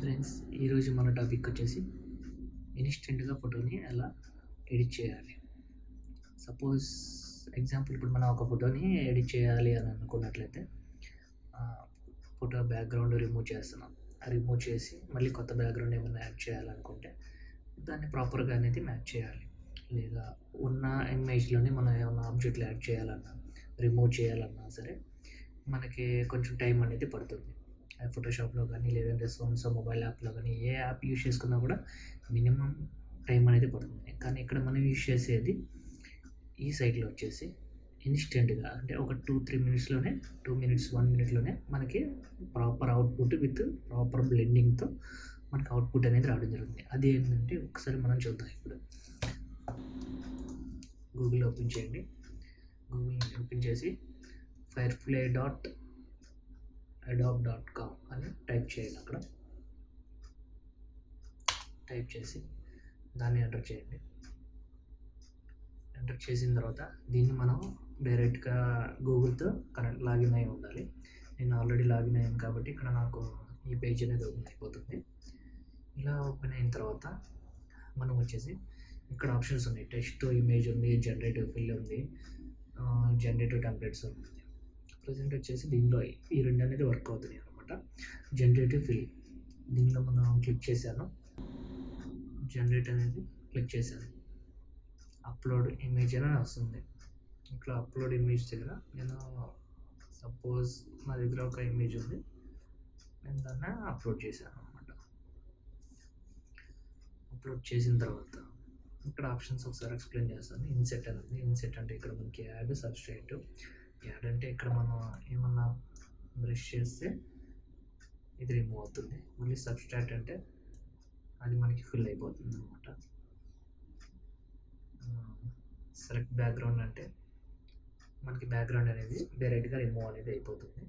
Friends ఈరోజు మన topic వచ్చేసి ఇన్స్టెంట్గా ఫోటోని ఎలా ఎడిట్ చేయాలి. సపోజ్ ఎగ్జాంపుల్ ఇప్పుడు మనం ఒక ఫోటోని ఎడిట్ చేయాలి అని అనుకున్నట్లయితే ఫోటో బ్యాక్గ్రౌండ్ రిమూవ్ చేస్తున్నాం. రిమూవ్ చేసి మళ్ళీ కొత్త బ్యాక్గ్రౌండ్ ఏమైనా యాడ్ చేయాలనుకుంటే దాన్ని ప్రాపర్గా అనేది మ్యాచ్ చేయాలి. లేదా ఉన్న ఇమేజ్లోనే మనం ఏమైనా ఆబ్జెక్ట్లు యాడ్ చేయాలన్నా రిమూవ్ చేయాలన్నా సరే మనకి కొంచెం టైం అనేది పడుతుంది. ఫోటోషాప్లో కానీ లేదంటే సోన్సో మొబైల్ యాప్లో కానీ ఏ యాప్ యూజ్ చేసుకున్నా కూడా మినిమం టైం అనేది పడుతుంది. కానీ ఇక్కడ మనం యూజ్ చేసేది ఈ సైట్లో వచ్చేసి ఇన్స్టెంట్గా అంటే ఒక టూ త్రీ మినిట్స్లోనే టూ మినిట్స్ వన్ మినిట్లోనే మనకి ప్రాపర్ అవుట్పుట్ విత్ ప్రాపర్ బ్లెండింగ్తో మనకి అవుట్పుట్ అనేది రావడం జరుగుతుంది. అది ఏంటంటే ఒకసారి మనం చూద్దాం ఇప్పుడు. గూగుల్ ఓపెన్ చేయండి. గూగుల్ ఓపెన్ చేసి Firefly dot Adobe dot com అని టైప్ చేయండి అక్కడ. టైప్ చేసి దాన్ని ఎంటర్ చేయండి. ఎంటర్ చేసిన తర్వాత దీన్ని మనం డైరెక్ట్గా గూగుల్తో కనెక్ట్ లాగిన్ అయి ఉండాలి. నేను ఆల్రెడీ లాగిన్ అయ్యాను కాబట్టి ఇక్కడ నాకు ఈ పేజ్ అనేది ఓపెన్ అయిపోతుంది. ఇలా ఓపెన్ అయిన తర్వాత మనం వచ్చేసి ఇక్కడ ఆప్షన్స్ ఉన్నాయి. టెక్స్ట్ ఇమేజ్ ఉంది జనరేటివ్ ఫిల్ ఉంది జనరేటివ్ టెంప్లెట్స్ ఉంది ప్రజెంట్ వచ్చేసి దీనిలో ఈ రెండు అనేది వర్క్ అవుతున్నాయి అనమాట జనరేటివ్ ఫిల్ దీనిలో మనం క్లిక్ చేశాను. జనరేట్ అనేది క్లిక్ చేశాను. అప్లోడ్ ఇమేజ్ అని వస్తుంది. ఇట్లా అప్లోడ్ ఇమేజ్ దగ్గర నేను సపోజ్ మా దగ్గర ఒక ఇమేజ్ ఉంది. నేను దాన్ని అప్లోడ్ చేశాను అనమాట అప్లోడ్ చేసిన తర్వాత ఇక్కడ ఆప్షన్స్ ఒకసారి ఎక్స్ప్లెయిన్ చేస్తాను. ఇన్సెట్ అనేది ఇన్సెట్ అంటే ఇక్కడ మనకి యాడ్ సబ్స్ట్రేట్ యాడ్ అంటే ఇక్కడ మనం ఏమన్నా బ్రష్ చేస్తే ఇది రిమూవ్ అవుతుంది. మళ్ళీ సబ్స్ట్రాక్ట్ అంటే అది మనకి ఫిల్ అయిపోతుంది అనమాట సెలెక్ట్ బ్యాక్గ్రౌండ్ అంటే మనకి బ్యాక్గ్రౌండ్ అనేది డైరెక్ట్గా రిమూవ్ అనేది అయిపోతుంది.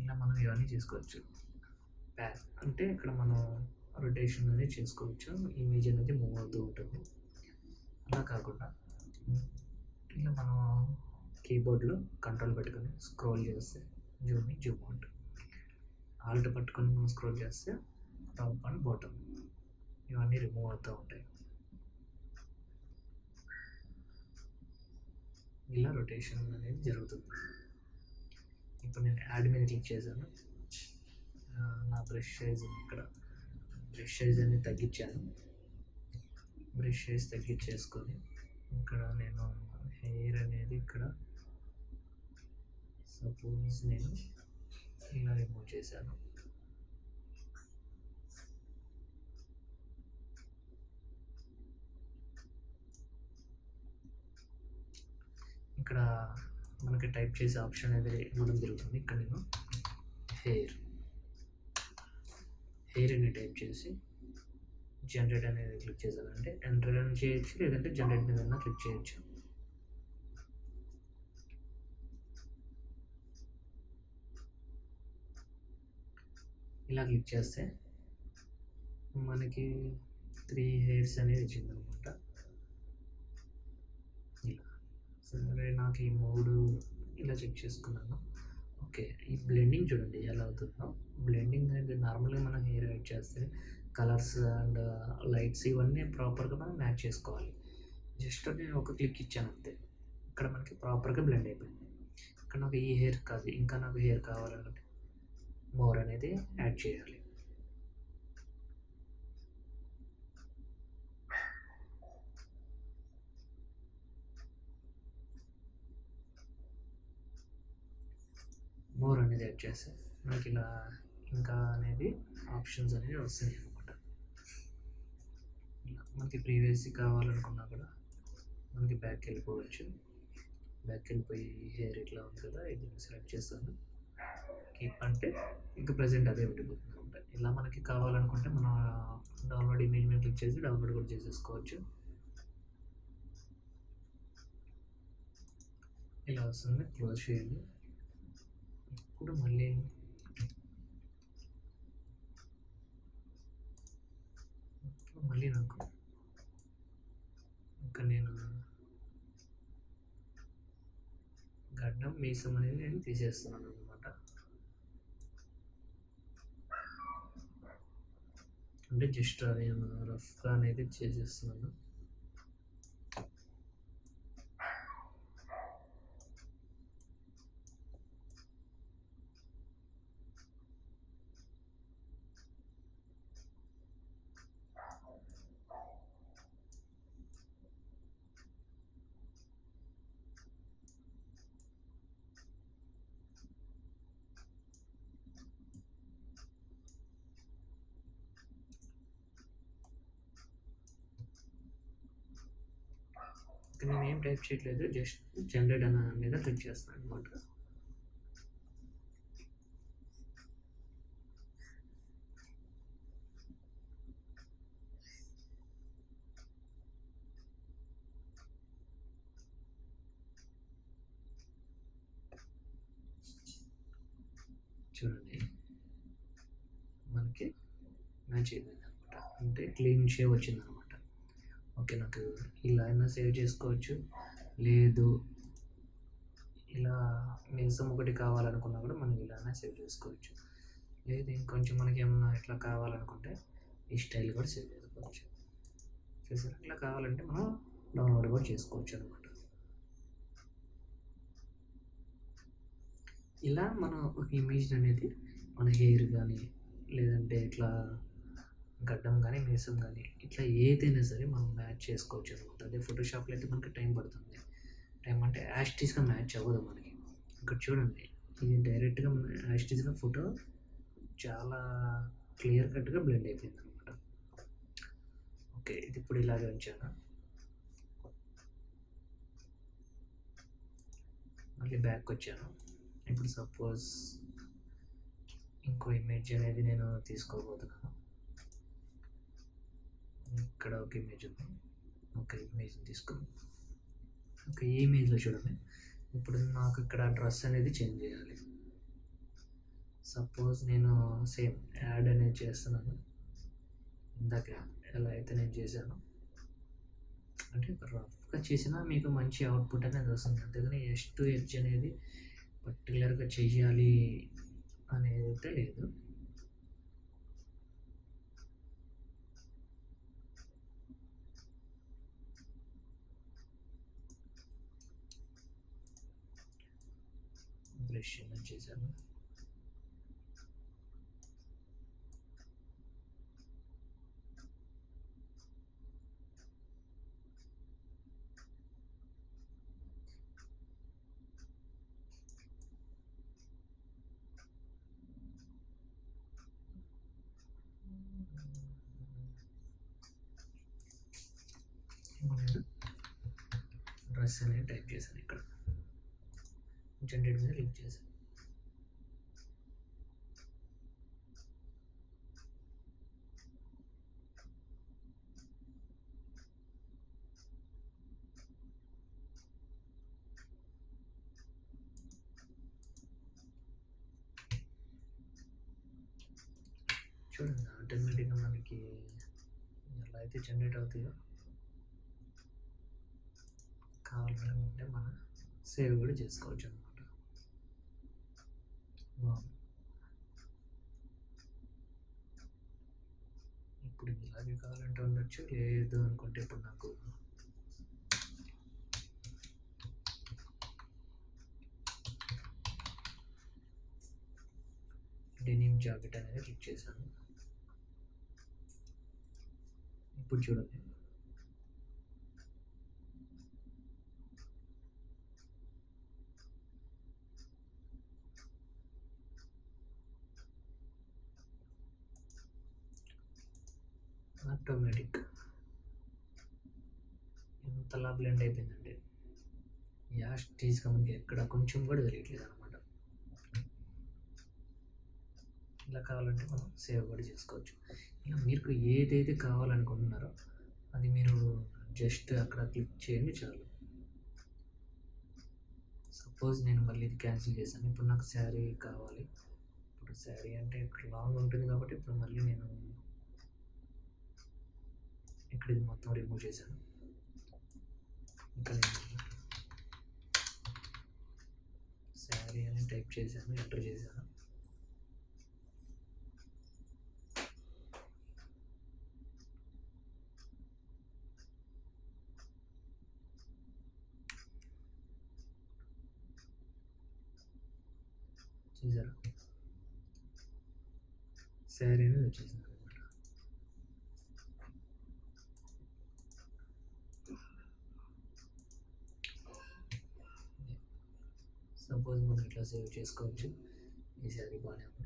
ఇలా మనం ఇవన్నీ చేసుకోవచ్చు. బ్యాక్ అంటే ఇక్కడ మనం రొటేషన్ అనేది చేసుకోవచ్చు. ఇమేజ్ అనేది మూవ్ అవుతూ ఉంటుంది. అలా కాకుండా ఇలా మనం కీబోర్డ్లో కంట్రోల్ పెట్టుకొని స్క్రోల్ చేస్తే జూమ్ జూమ్ అవుట్. ఆల్ట్ పట్టుకొని మనం స్క్రోల్ చేస్తే టాప్ అండ్ బాటమ్ ఇవన్నీ రిమూవ్ అవుతూ ఉంటాయి. ఇలా రొటేషన్ అనేది జరుగుతుంది. ఇప్పుడు నేను యాడ్ మీద క్లిక్ చేశాను. నా బ్రష్ సైజ్ ఇక్కడ. బ్రష్ సైజ్ అనేది తగ్గించాను. బ్రష్ సైజ్ తగ్గించేసుకొని ఇక్కడ నేను హెయిర్ అనేది ఇక్కడ సపోజ్ నేను ఇలా రిమూవ్ చేశాను. ఇక్కడ మనకి టైప్ చేసే ఆప్షన్ అనేది ఇవ్వడం జరుగుతుంది. ఇక్కడ నేను హెయిర్ హెయిర్ అని టైప్ చేసి జనరేట్ అనేది క్లిక్ చేశానంటే ఎంటర్ అని చేయొచ్చు లేదంటే జనరేట్ మీద క్లిక్ చేయొచ్చు. ఇలా క్లిక్ చేస్తే మనకి త్రీ హెయిర్స్ అనేది వచ్చింది అనమాట ఇలా. సరే నాకు ఈ మూడు ఇలా చెక్ చేసుకున్నాను. ఓకే ఈ బ్లెండింగ్ చూడండి ఎలా అవుతుందో. బ్లెండింగ్ అనేది నార్మల్గా మనం హెయిర్ యాడ్ చేస్తే కలర్స్ అండ్ లైట్స్ ఇవన్నీ ప్రాపర్గా మనం మ్యాచ్ చేసుకోవాలి. జస్ట్ నేను ఒక క్లిక్ ఇచ్చాను అంతే. ఇక్కడ మనకి ప్రాపర్గా బ్లెండ్ అయిపోయింది. ఇక్కడ నాకు ఈ హెయిర్ కాదు ఇంకా నాకు హెయిర్ కావాలంటే మోర్ అనేది యాడ్ చేయాలి. మోర్ అనేది యాడ్ చేస్తే మనకి ఇలా ఇంకా అనేది ఆప్షన్స్ అనేవి వస్తాయి అనమాట మనకి ప్రీవియస్ కావాలనుకున్నా కూడా మనకి బ్యాక్ వెళ్ళిపోవచ్చు. బ్యాక్ వెళ్ళిపోయి హెయిర్ ఇట్లా ఉంది కదా ఇది సెలెక్ట్ చేస్తాను. కీప్ అంటే ఇంకా ప్రజెంట్ అదే ఉండిపోతుంది అనమాట ఇలా మనకి కావాలనుకుంటే మనం డౌన్లోడ్ ఇమేజ్ మీద క్లిక్ చేసి డౌన్లోడ్ కూడా చేసేసుకోవచ్చు. ఇలా వస్తుంది. క్లోజ్ చేయండి. ఇప్పుడు మళ్ళీ మళ్ళీ నాకు ఇంకా నేను గడ్డం మీసం అనేది నేను తీసేస్తున్నాను. అంటే జస్ట్ అది రఫ్గా అనేది చేసేస్తున్నాను. ఇక్కడ నేను ఏం టైప్ చేయట్లేదు జస్ట్ జనరేట్ అన్న మీద క్లిక్ చేస్తున్నాను అనమాట చూడండి. మనకి మ్యాచ్ అయిపోయింది అనమాట అంటే క్లీన్ షేవ్ వచ్చింది ఓకే నాకు ఇలా అయినా సేవ్ చేసుకోవచ్చు. లేదు ఇలా నిజం ఒకటి కావాలనుకున్నా కూడా మనం ఇలానే సేవ్ చేసుకోవచ్చు. లేదు ఇంకొంచెం మనకి ఏమన్నా ఇట్లా కావాలనుకుంటే ఈ స్టైల్ కూడా సేవ్ చేసుకోవచ్చు. చూసారా? ఇట్లా కావాలంటే మనం డౌన్లోడ్ కూడా చేసుకోవచ్చు అనమాట ఇలా మనం ఒక ఇమేజ్ అనేది మన హెయిర్ కానీ లేదంటే ఇట్లా గడ్డం కానీ మీసం కానీ ఇట్లా ఏదైనా సరే మనం మ్యాచ్ చేసుకోవచ్చు అనమాట. అదే ఫోటోషాప్లో అయితే మనకి టైం పడుతుంది. టైం అంటే యాస్టీస్గా మ్యాచ్ అవ్వదు మనకి. ఇక్కడ చూడండి ఇది డైరెక్ట్గా యాస్టీస్గా ఫోటో చాలా క్లియర్ కట్గా బ్లెండ్ అయిపోయింది అనమాట. ఓకే ఇది ఇప్పుడు ఇలాగే ఉంచాను. మళ్ళీ బ్యాక్ వచ్చాను. ఇప్పుడు సపోజ్ ఇంకో ఇమేజ్ అనేది నేను తీసుకోబోతున్నాను ఇక్కడ. ఒక ఇమేజ్ ఉంది ఒక ఇమేజ్ తీసుకుని. ఒక ఈ ఇమేజ్లో చూడండి. ఇప్పుడు నాకు ఇక్కడ డ్రెస్ అనేది చేంజ్ చేయాలి. సపోజ్ నేను సేమ్ యాడ్ అనేది చేస్తున్నాను. ఇందాక ఎలా అయితే నేను చేశాను. అంటే రఫ్గా చేసినా మీకు మంచి అవుట్పుట్ అనేది వస్తుంది. అంతేగాని ఎస్ టు ఎడ్జ్ అనేది పర్టికులర్గా చేయాలి అనేది అయితే లేదు. బ్రష్ చేశాను డ్రెస్ అనేది టైప్ చేశాను ఇక్కడ జనరేట్ మీద క్లిక్ చేశాను. చూడండి ఆటోమేటిక్గా మనకి ఎలా అయితే జనరేట్ అవుతాయో కావాలనుకుంటే మనం సేవ్ కూడా చేసుకోవచ్చు ఇప్పుడు ఇలాగే కావాలంటే ఉండొచ్చు. ఏదో అనుకుంటే ఇప్పుడు నాకు. డెనిమ్ జాకెట్ అనేది క్లిక్ చేశాను. ఇప్పుడు చూడండి. బ్లెండ్ అయిపోయిందండి. యాష్ టీస్గా మనకి ఎక్కడ కొంచెం కూడా తెలియట్లేదు అనమాట. ఇలా కావాలంటే మనం సేవ్ కూడా చేసుకోవచ్చు. ఇలా మీకు ఏదైతే కావాలనుకుంటున్నారో అది మీరు జస్ట్ అక్కడ క్లిక్ చేయండి చాలు. సపోజ్ నేను మళ్ళీ ఇది క్యాన్సిల్ చేశాను. ఇప్పుడు నాకు శారీ కావాలి. ఇప్పుడు శారీ అంటే ఇక్కడ లాంగ్ ఉంటుంది కాబట్టి ఇప్పుడు మళ్ళీ నేను ఇక్కడ ఇది మొత్తం రిమూవ్ చేశాను. ఇంకా శారీ అని టైప్ చేశాను ఎంటర్ చేశాను. చూసారా? శారీ అనేది వచ్చేసింది. సపోజ్ మనం ఇట్లా సేవ్ చేసుకోవచ్చు. ఈ శారీ బాగానే ఉంది.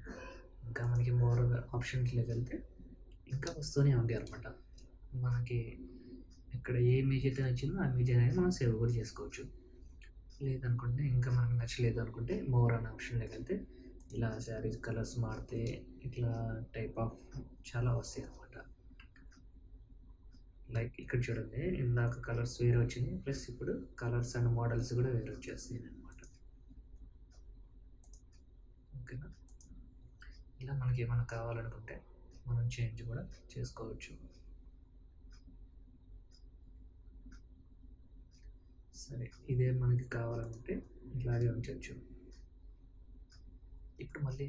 ఇంకా మనకి మోర్ ఆప్షన్స్లోకి వెళ్తే ఇంకా వస్తూనే ఉంటాయి అనమాట మనకి ఇక్కడ ఏ ఇమేజ్ అయితే నచ్చిందో ఆ ఇమేజ్ అనేది మనం సేవ్ కూడా చేసుకోవచ్చు. లేదనుకుంటే ఇంకా మనకు నచ్చలేదు అనుకుంటే మోర్ అనే ఆప్షన్లోకి వెళ్తే ఇలా శారీస్ కలర్స్ మారితే ఇట్లా టైప్ ఆఫ్ చాలా వస్తాయి అనమాట లైక్ ఇక్కడ చూడండి ఇందాక కలర్స్ వేరే వచ్చినాయి ప్లస్ ఇప్పుడు కలర్స్ అండ్ మోడల్స్ కూడా వేరే వచ్చేస్తాయి అనమాట ఓకేనా? ఇలా మనకి ఏమైనా కావాలనుకుంటే మనం చేంజ్ కూడా చేసుకోవచ్చు. సరే ఇదే మనకి కావాలనుకుంటే ఇలాగే ఉంచవచ్చు ఇప్పుడు మళ్ళీ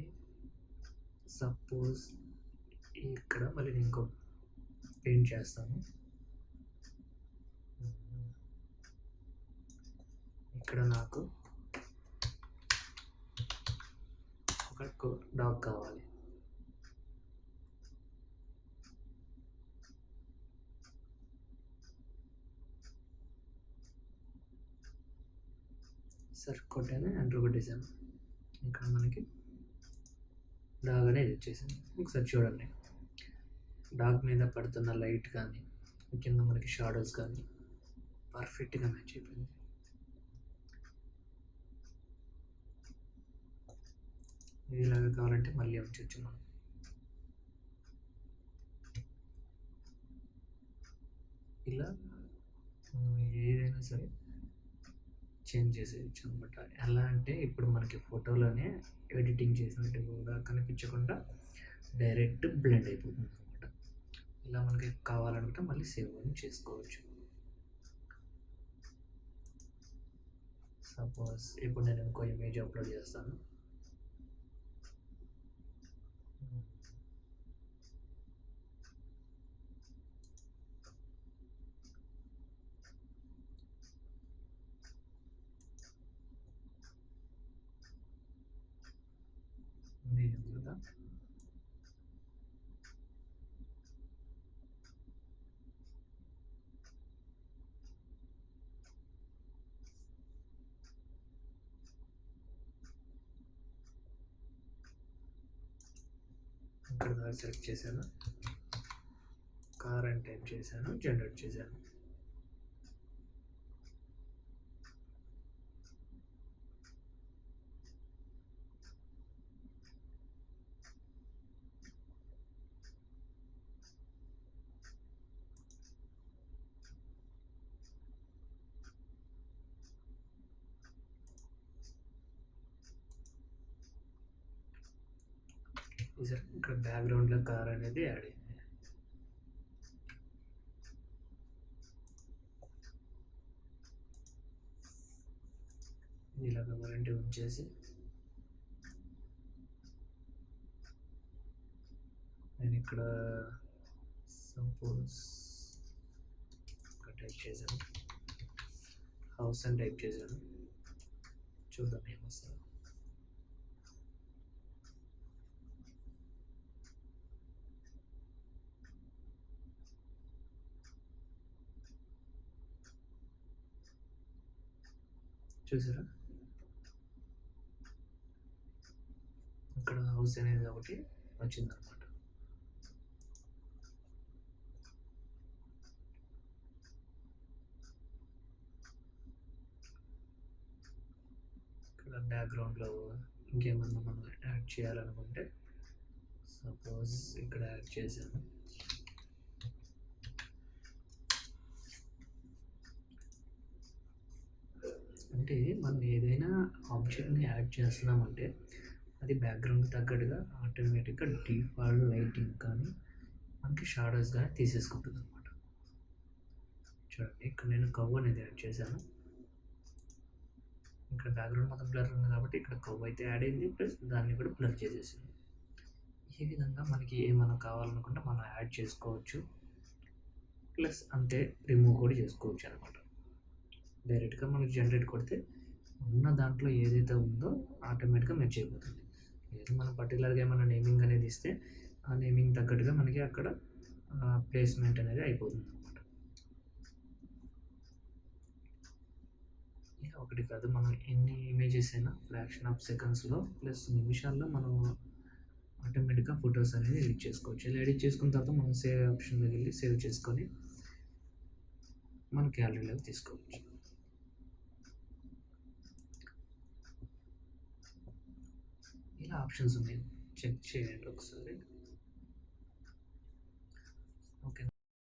సపోజ్ ఇక్కడ మళ్ళీ నేను ఇంకో పెయింట్ చేస్తాను. ఇక్కడ నాకు ఒక డాగ్ కావాలి సరే కొట్టాను. ఎంటర్ కొట్టేశాను. ఇక్కడ మనకి డాగ్ అనేది వచ్చేసింది ఒకసారి చూడండి. డాగ్ మీద పడుతున్న లైట్ కానీ కింద మనకి షాడోస్ కానీ పర్ఫెక్ట్గా మ్యాచ్ అయిపోయింది. ఇది ఇలాగ కావాలంటే మళ్ళీ ఉంచవచ్చు మనం ఇలా మనం ఏదైనా సరే చేంజ్ చేసేయచ్చు అనమాట ఎలా అంటే ఇప్పుడు మనకి ఫోటోలోనే ఎడిటింగ్ చేసినట్టు కూడా కనిపించకుండా డైరెక్ట్ బ్లెండ్ అయిపోతుంది అనమాట ఇలా మనకి కావాలనుకుంటే మళ్ళీ సేవ్ అని చేసుకోవచ్చు. సపోజ్ ఇప్పుడు నేను ఇంకో ఇమేజ్ అప్లోడ్ చేస్తాను ఇమేజ్ ఉంది కదా ఇక్కడ దాకా సెలెక్ట్ చేశాను. కార్ అని టైప్ చేశాను జనరేట్ చేశాను. చూసారు ఇక్కడ బ్యాక్గ్రౌండ్లో కార్ అనేది యాడ్ అయింది. ఇలాగ మరంటే ఉంచేసి నేను ఇక్కడ సపోజ్ టైప్ చేశాను. హౌస్ అని టైప్ చేశాను. చూద్దాం ఏమొస్తుందో. చూసారా? ఇక్కడ హౌస్ అనేది ఒకటి వచ్చిందనమాట ఇక్కడ బ్యాక్గ్రౌండ్లో ఇంకేమన్నా మనం యాడ్ చేయాలనుకుంటే సపోజ్ ఇక్కడ యాడ్ చేశాను. అంటే మనం ఏదైనా ఆబ్జెక్ట్ని యాడ్ చేస్తున్నామంటే అది బ్యాక్గ్రౌండ్ తగ్గట్టుగా ఆటోమేటిక్గా డిఫాల్ట్ లైటింగ్ కానీ మనకి షాడోస్ కానీ తీసేసుకుంటుంది అనమాట చూడండి ఇక్కడ నేను కవ్ అనేది యాడ్ చేశాను. ఇక్కడ బ్యాక్గ్రౌండ్ మొత్తం బ్లర్ ఉంది కాబట్టి ఇక్కడ కవ్ అయితే యాడ్ అయింది ప్లస్ దాన్ని కూడా బ్లర్ చేసేసింది ఈ విధంగా మనకి ఏమైనా కావాలనుకుంటే మనం యాడ్ చేసుకోవచ్చు. ప్లస్ అంతే రిమూవ్ కూడా చేసుకోవచ్చు అనమాట డైరెక్ట్గా మనకి జనరేట్ కొడితే ఉన్న దాంట్లో ఏదైతే ఉందో ఆటోమేటిక్గా మెర్జ్ అయిపోతుంది. లేదు మనం పర్టికులర్గా ఏమైనా నేమింగ్ అనేది ఇస్తే ఆ నేమింగ్ తగ్గట్టుగా మనకి అక్కడ ప్లేస్మెంట్ అనేది అయిపోతుంది అనమాట ఒకటి కాదు మనం ఎన్ని ఇమేజెస్ అయినా ఫ్రాక్షన్ ఆఫ్ సెకండ్స్లో ప్లస్ నిమిషాల్లో మనం ఆటోమేటిక్గా ఫొటోస్ అనేది ఎడిట్ చేసుకోవచ్చు. ఇలా ఎడిట్ చేసుకున్న తర్వాత మనం సేవ్ ఆప్షన్లోకి వెళ్ళి సేవ్ చేసుకొని మన గ్యాలరీలోకి తీసుకోవచ్చు. ఇలా ఆప్షన్స్ ఉన్నాయి చెక్ చేయండి ఒకసారి